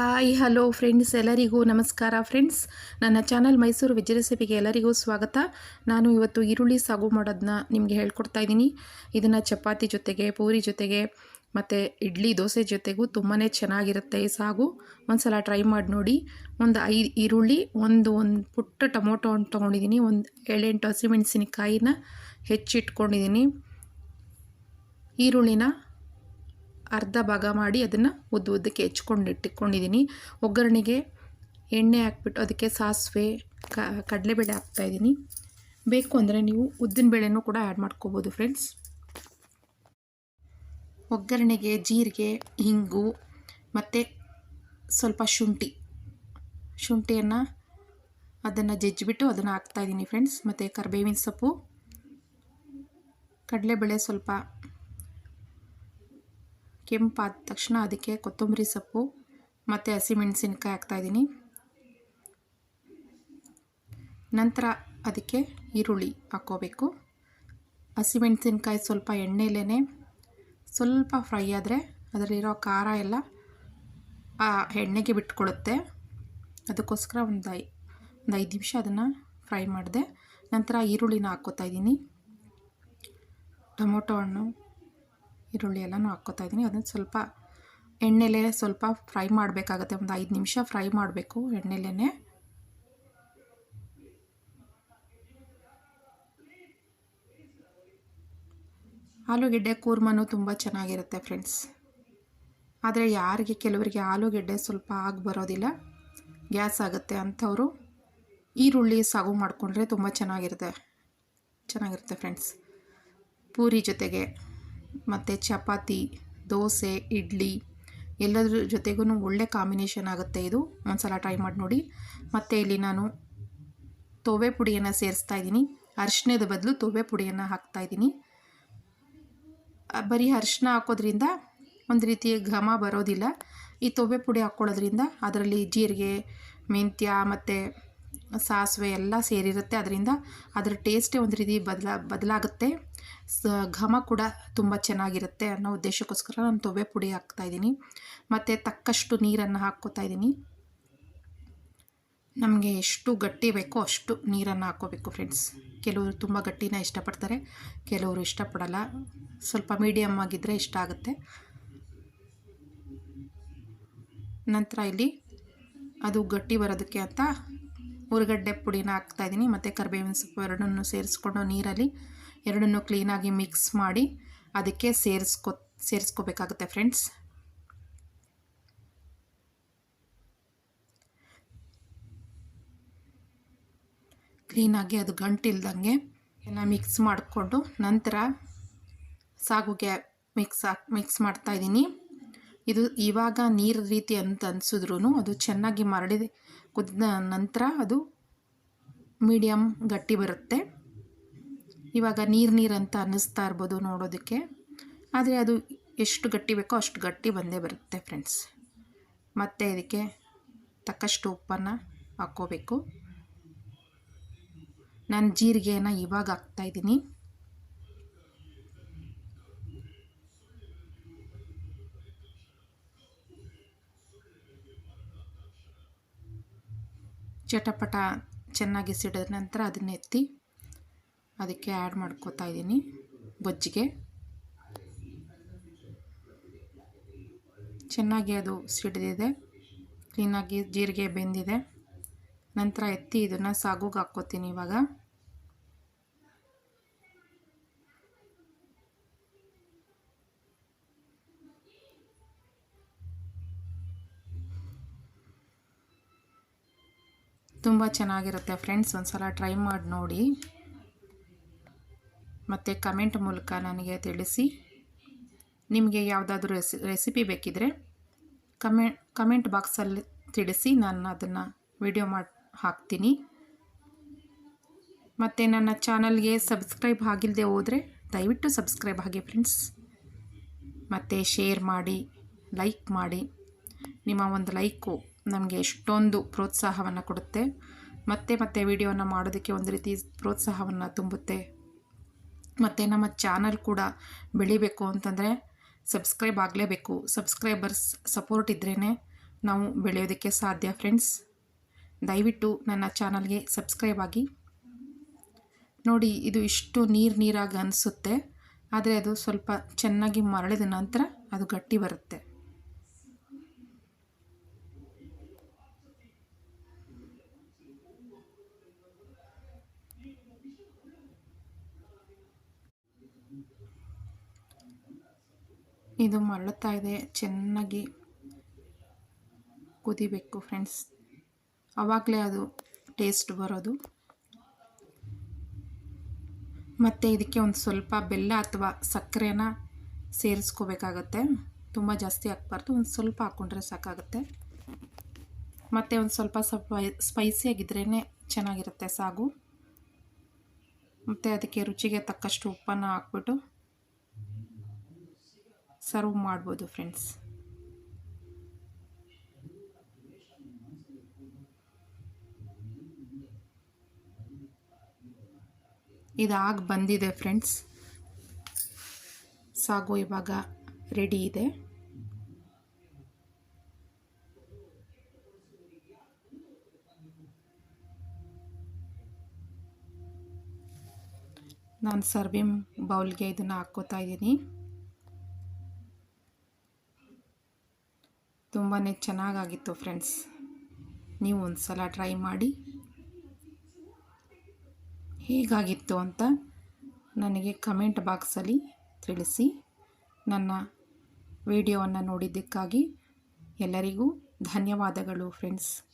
Hi, hello friends, ಎಲ್ಲರಿಗೂ ನಮಸ್ಕಾರ friends. ನನ್ನ ಚಾನಲ್ ಮೈಸೂರು ವೆಜ್ ರೆಸಿಪಿಗೆ ಎಲ್ಲರಿಗೂ ಸ್ವಾಗತ. ನಾನು ಇವತ್ತು ಈರುಳ್ಳಿ ಸಾಗು ಮಾಡೋದನ್ನ ನಿಮಗೆ ಹೇಳ್ಕೊಡ್ತಾ ಇದ್ದೀನಿ. ಇದನ್ನು ಚಪಾತಿ ಜೊತೆಗೆ, ಪೂರಿ ಜೊತೆಗೆ, ಮತ್ತು ಇಡ್ಲಿ, ದೋಸೆ ಜೊತೆಗೂ ತುಂಬಾ ಚೆನ್ನಾಗಿರುತ್ತೆ ಈ ಸಾಗು. ಒಂದು ಸಲ ಟ್ರೈ ಮಾಡಿ ನೋಡಿ. ಒಂದು ಐದು ಈರುಳ್ಳಿ, ಒಂದು ಒಂದು ಪುಟ್ಟ ಟೊಮೊಟೊ ಹಣ್ಣು ತೊಗೊಂಡಿದ್ದೀನಿ. ಒಂದು ಏಳೆಂಟು ಹಸಿಮೆಣಸಿನಕಾಯಿನ ಹೆಚ್ಚಿಟ್ಕೊಂಡಿದ್ದೀನಿ. ಈರುಳ್ಳಿನ ಅರ್ಧ ಭಾಗ ಮಾಡಿ ಅದನ್ನು ಉದ್ದ ಉದ್ದಕ್ಕೆ ಹೆಚ್ಕೊಂಡು ಇಟ್ಟುಕೊಂಡಿದ್ದೀನಿ. ಒಗ್ಗರಣೆಗೆ ಎಣ್ಣೆ ಹಾಕ್ಬಿಟ್ಟು ಅದಕ್ಕೆ ಸಾಸಿವೆ ಕಡಲೆಬೇಳೆ ಹಾಕ್ತಾಯಿದ್ದೀನಿ ಬೇಕು ಅಂದರೆ ನೀವು ಉದ್ದಿನ ಬೇಳೆನೂ ಕೂಡ ಆ್ಯಡ್ ಮಾಡ್ಕೋಬೋದು ಫ್ರೆಂಡ್ಸ್ ಒಗ್ಗರಣೆಗೆ ಜೀರಿಗೆ ಹಿಂಗು ಮತ್ತು ಸ್ವಲ್ಪ ಶುಂಠಿ. ಶುಂಠಿಯನ್ನು ಅದನ್ನು ಜಜ್ಜಿಬಿಟ್ಟು ಅದನ್ನು ಹಾಕ್ತಾಯಿದ್ದೀನಿ ಫ್ರೆಂಡ್ಸ್ ಮತ್ತು ಕರಿಬೇವಿನ ಸೊಪ್ಪು, ಕಡಲೆಬೇಳೆ ಸ್ವಲ್ಪ ಕೆಂಪಾದ ತಕ್ಷಣ ಅದಕ್ಕೆ ಕೊತ್ತಂಬರಿ ಸೊಪ್ಪು ಮತ್ತು ಹಸಿಮೆಣಸಿನ್ಕಾಯಿ ಹಾಕ್ತಾಯಿದ್ದೀನಿ. ನಂತರ ಅದಕ್ಕೆ ಈರುಳ್ಳಿ ಹಾಕ್ಕೋಬೇಕು. ಹಸಿಮೆಣಸಿನ್ಕಾಯಿ ಸ್ವಲ್ಪ ಎಣ್ಣೆಲೇ ಸ್ವಲ್ಪ ಫ್ರೈ ಆದರೆ ಅದರಲ್ಲಿರೋ ಖಾರ ಎಲ್ಲ ಆ ಎಣ್ಣೆಗೆ ಬಿಟ್ಕೊಳುತ್ತೆ ಅದಕ್ಕೋಸ್ಕರ ಒಂದು ಐ ಒಂದು ಐದು ನಿಮಿಷ ಅದನ್ನು ಫ್ರೈ ಮಾಡಿದೆ ನಂತರ ಈರುಳ್ಳಿನ ಹಾಕ್ಕೋತಾ ಇದ್ದೀನಿ. ಟೊಮೊಟೊ ಹಣ್ಣು ಈರುಳ್ಳಿ ಎಲ್ಲನೂ ಹಾಕ್ಕೋತಾ ಇದ್ದೀನಿ. ಅದನ್ನು ಸ್ವಲ್ಪ ಎಣ್ಣೆಲೇ ಸ್ವಲ್ಪ ಫ್ರೈ ಮಾಡಬೇಕಾಗತ್ತೆ. ಒಂದು ಐದು ನಿಮಿಷ ಫ್ರೈ ಮಾಡಬೇಕು ಎಣ್ಣೆಲೇ ಆಲೂಗೆಡ್ಡೆ ಕೂರ್ಮನೂ ತುಂಬ ಚೆನ್ನಾಗಿರುತ್ತೆ ಫ್ರೆಂಡ್ಸ್. ಆದರೆ ಯಾರಿಗೆ ಕೆಲವರಿಗೆ ಆಲೂಗೆಡ್ಡೆ ಸ್ವಲ್ಪ ಆಗಿ ಬರೋದಿಲ್ಲ. ಗ್ಯಾಸ್ ಆಗುತ್ತೆ ಅಂಥವರು ಈರುಳ್ಳಿ ಸಾಗು ಮಾಡಿಕೊಂಡ್ರೆ ತುಂಬ ಚೆನ್ನಾಗಿರುತ್ತೆ. ಚೆನ್ನಾಗಿರುತ್ತೆ ಫ್ರೆಂಡ್ಸ್. ಪೂರಿ ಜೊತೆಗೆ ಮತ್ತು ಚಪಾತಿ, ದೋಸೆ, ಇಡ್ಲಿ ಎಲ್ಲದ್ರ ಜೊತೆಗೂ ಒಳ್ಳೆ ಕಾಂಬಿನೇಷನ್ ಆಗುತ್ತೆ ಇದು. ಒಂದು ಸಲ ಟ್ರೈ ಮಾಡಿ ನೋಡಿ. ಮತ್ತು ಇಲ್ಲಿ ನಾನು ತೊವೆ ಪುಡಿಯನ್ನು ಸೇರಿಸ್ತಾ ಇದ್ದೀನಿ. ಅರಿಶಿನದ ಬದಲು ತೊವೆ ಪುಡಿಯನ್ನು ಹಾಕ್ತಾ ಇದ್ದೀನಿ. ಬರೀ ಅರಿಶಿನ ಹಾಕೋದ್ರಿಂದ ಒಂದು ರೀತಿಯ ಘಮ ಬರೋದಿಲ್ಲ. ಈ ತೊವೆ ಪುಡಿ ಹಾಕ್ಕೊಳ್ಳೋದ್ರಿಂದ ಅದರಲ್ಲಿ ಜೀರಿಗೆ, ಮೆಂತ್ಯ ಮತ್ತು ಸಾಸಿವೆ ಎಲ್ಲ ಸೇರಿರುತ್ತೆ. ಅದರಿಂದ ಅದರ ಟೇಸ್ಟೇ ಒಂದು ರೀತಿ ಬದಲಾ, ಬದಲಾಗುತ್ತೆ. ಸ, ಘಮ ಕೂಡ ತುಂಬ ಚೆನ್ನಾಗಿರುತ್ತೆ ಅನ್ನೋ ಉದ್ದೇಶಕ್ಕೋಸ್ಕರ ನಾನು ತೊವೆ ಪುಡಿ ಹಾಕ್ತಾಯಿದ್ದೀನಿ ಮತ್ತು ತಕ್ಕಷ್ಟು ನೀರನ್ನು ಹಾಕ್ಕೋತಾ ಇದ್ದೀನಿ. ನಮಗೆ ಎಷ್ಟು ಗಟ್ಟಿ ಬೇಕೋ ಅಷ್ಟು ನೀರನ್ನು ಹಾಕ್ಕೋಬೇಕು ಫ್ರೆಂಡ್ಸ್. ಕೆಲವರು ತುಂಬ ಗಟ್ಟಿನ ಇಷ್ಟಪಡ್ತಾರೆ, ಕೆಲವರು ಇಷ್ಟಪಡಲ್ಲ. ಸ್ವಲ್ಪ ಮೀಡಿಯಮ್ ಆಗಿದ್ದರೆ ಇಷ್ಟ ಆಗುತ್ತೆ. ನಂತರ ಇಲ್ಲಿ ಅದು ಗಟ್ಟಿ ಬರೋದಕ್ಕೆ ಅಂತ ಉರುಗಡ್ಡೆ ಪುಡಿನ ಹಾಕ್ತಾಯಿದ್ದೀನಿ ಮತ್ತು ಕರಿಬೇವಿನ ಸೊಪ್ಪು ಎರಡನ್ನೂ ಸೇರಿಸ್ಕೊಂಡು ನೀರಲ್ಲಿ ಎರಡನ್ನೂ ಕ್ಲೀನಾಗಿ ಮಿಕ್ಸ್ ಮಾಡಿ ಅದಕ್ಕೆ ಸೇರಿಸ್ಕೊ, ಸೇರಿಸ್ಕೋಬೇಕಾಗುತ್ತೆ ಫ್ರೆಂಡ್ಸ್. ಕ್ಲೀನಾಗಿ ಅದು ಗಂಟಿಲ್ದಂಗೆ ಎಲ್ಲ ಮಿಕ್ಸ್ ಮಾಡಿಕೊಂಡು ನಂತರ ಸಾಗುಗೆ ಮಿಕ್ಸ್ ಹಾಕಿ ಮಿಕ್ಸ್ ಮಾಡ್ತಾಯಿದ್ದೀನಿ ಇದು ಇವಾಗ ನೀರು ರೀತಿ ಅಂತ ಅನಿಸಿದ್ರೂ ಅದು ಚೆನ್ನಾಗಿ ಮರಳಿ ಕುದ್ದ ನಂತರ ಅದು ಮೀಡಿಯಮ್ ಗಟ್ಟಿ ಬರುತ್ತೆ. ಇವಾಗ ನೀರು ನೀರು ಅಂತ ಅನ್ನಿಸ್ತಾ ಇರ್ಬೋದು ನೋಡೋದಕ್ಕೆ. ಆದರೆ ಅದು ಎಷ್ಟು ಗಟ್ಟಿ ಬೇಕೋ ಅಷ್ಟು ಗಟ್ಟಿ ಬಂದೇ ಬರುತ್ತೆ ಫ್ರೆಂಡ್ಸ್. ಮತ್ತು ಇದಕ್ಕೆ ತಕ್ಕಷ್ಟು ಉಪ್ಪನ್ನು ಹಾಕ್ಕೋಬೇಕು. ನಾನು ಜೀರಿಗೆನ ಇವಾಗ ಹಾಕ್ತಾಯಿದ್ದೀನಿ ಚಟಪಟ ಚೆನ್ನಾಗಿ ಸಿಡಿದ ನಂತರ ಅದನ್ನ ಎತ್ತಿ ಅದಕ್ಕೆ ಆ್ಯಡ್ ಮಾಡ್ಕೋತಾ ಇದ್ದೀನಿ ಬಜ್ಜಿಗೆ. ಚೆನ್ನಾಗಿ ಅದು ಸಿಡಿದಿದೆ, ಕ್ಲೀನಾಗಿ ಜೀರಿಗೆ ಬೆಂದಿದೆ. ನಂತರ ಎತ್ತಿ ಇದನ್ನು ಸಾಗುಗೆ ಹಾಕ್ಕೋತೀನಿ ಇವಾಗ. ತುಂಬ ಚೆನ್ನಾಗಿರುತ್ತೆ ಫ್ರೆಂಡ್ಸ್ ಒಂದು ಸಲ ಟ್ರೈ ಮಾಡಿ ನೋಡಿ. ಮತ್ತು ಕಮೆಂಟ್ ಮೂಲಕ ನನಗೆ ತಿಳಿಸಿ. ನಿಮಗೆ ಯಾವುದಾದ್ರೂ ರೆಸಿ, ರೆಸಿಪಿ ಬೇಕಿದ್ದರೆ ಕಮೆ, ಕಮೆಂಟ್ ಬಾಕ್ಸಲ್ಲಿ ತಿಳಿಸಿ ನಾನು ಅದನ್ನು ವಿಡಿಯೋ ಮಾಡಿ, ಹಾಕ್ತೀನಿ. ಮತ್ತು ನನ್ನ ಚಾನಲ್ಗೆ ಸಬ್ಸ್ಕ್ರೈಬ್ ಆಗಿಲ್ಲದೆ ಹೋದರೆ ದಯವಿಟ್ಟು ಸಬ್ಸ್ಕ್ರೈಬ್ ಆಗಿ ಫ್ರೆಂಡ್ಸ್. ಮತ್ತು ಶೇರ್ ಮಾಡಿ, ಲೈಕ್ ಮಾಡಿ. ನಿಮ್ಮ ಒಂದು ಲೈಕು ನಮಗೆ ಎಷ್ಟೊಂದು ಪ್ರೋತ್ಸಾಹವನ್ನು ಕೊಡುತ್ತೆ. ಮತ್ತೆ ಮತ್ತೆ ವಿಡಿಯೋನ ಮಾಡೋದಕ್ಕೆ ಒಂದು ರೀತಿ ಪ್ರೋತ್ಸಾಹವನ್ನು ತುಂಬುತ್ತೆ. ಮತ್ತು ನಮ್ಮ ಚಾನಲ್ ಕೂಡ ಬೆಳಿಬೇಕು ಅಂತಂದರೆ ಸಬ್ಸ್ಕ್ರೈಬ್ ಆಗಲೇಬೇಕು. ಸಬ್ಸ್ಕ್ರೈಬರ್ಸ್ ಸಪೋರ್ಟ್ ಇದ್ರೇ ನಾವು ಬೆಳೆಯೋದಕ್ಕೆ ಸಾಧ್ಯ ಫ್ರೆಂಡ್ಸ್ ದಯವಿಟ್ಟು ನನ್ನ ಚಾನಲ್ಗೆ ಸಬ್ಸ್ಕ್ರೈಬ್ ಆಗಿ. ನೋಡಿ, ಇದು ಇಷ್ಟು ನೀರು ನೀರಾಗಿ ಅನಿಸುತ್ತೆ, ಆದರೆ ಅದು ಸ್ವಲ್ಪ ಚೆನ್ನಾಗಿ ಮರಳಿದ ನಂತರ ಅದು ಗಟ್ಟಿ ಬರುತ್ತೆ. ಇದು ಮರಳುತ್ತಾ ಇದೆ. ಚೆನ್ನಾಗಿ ಕುದಿಬೇಕು ಫ್ರೆಂಡ್ಸ್. ಆವಾಗಲೇ ಅದು ಟೇಸ್ಟ್ ಬರೋದು. ಮತ್ತು ಇದಕ್ಕೆ ಒಂದು ಸ್ವಲ್ಪ ಬೆಲ್ಲ ಅಥವಾ ಸಕ್ಕರೆನ ಸೇರಿಸ್ಕೋಬೇಕಾಗತ್ತೆ. ತುಂಬ ಜಾಸ್ತಿ ಹಾಕ್ಬಾರ್ದು. ಒಂದು ಸ್ವಲ್ಪ ಹಾಕ್ಕೊಂಡ್ರೆ ಸಾಕಾಗುತ್ತೆ. ಮತ್ತು ಒಂದು ಸ್ವಲ್ಪ ಸ್ವಲ್ಪ ಸ್ಪೈಸಿಯಾಗಿದ್ರೇ ಚೆನ್ನಾಗಿರುತ್ತೆ ಸಾಗು. ಮತ್ತು ಅದಕ್ಕೆ ರುಚಿಗೆ ತಕ್ಕಷ್ಟು ಉಪ್ಪನ್ನು ಹಾಕ್ಬಿಟ್ಟು ಸರ್ವ್ ಮಾಡ್ಬೋದು ಫ್ರೆಂಡ್ಸ್. ಇದಾಗಿ ಬಂದಿದೆ ಫ್ರೆಂಡ್ಸ್. ಸಾಗು ಇವಾಗ ರೆಡಿ ಇದೆ. ನಾನು ಸರ್ವಿಂಗ್ ಬೌಲ್ಗೆ ಇದನ್ನು ಹಾಕ್ಕೋತಾ ಇದ್ದೀನಿ. ತುಂಬಾ ಚೆನ್ನಾಗಾಗಿತ್ತು ಫ್ರೆಂಡ್ಸ್. ನೀವು ಒಂದು ಸಲ ಟ್ರೈ ಮಾಡಿ. ಹೇಗಾಗಿತ್ತು ಅಂತ ನನಗೆ ಕಮೆಂಟ್ ಬಾಕ್ಸಲ್ಲಿ ತಿಳಿಸಿ. ನನ್ನ ವಿಡಿಯೋವನ್ನು ನೋಡಿದ್ದಕ್ಕಾಗಿ ಎಲ್ಲರಿಗೂ ಧನ್ಯವಾದಗಳು ಫ್ರೆಂಡ್ಸ್.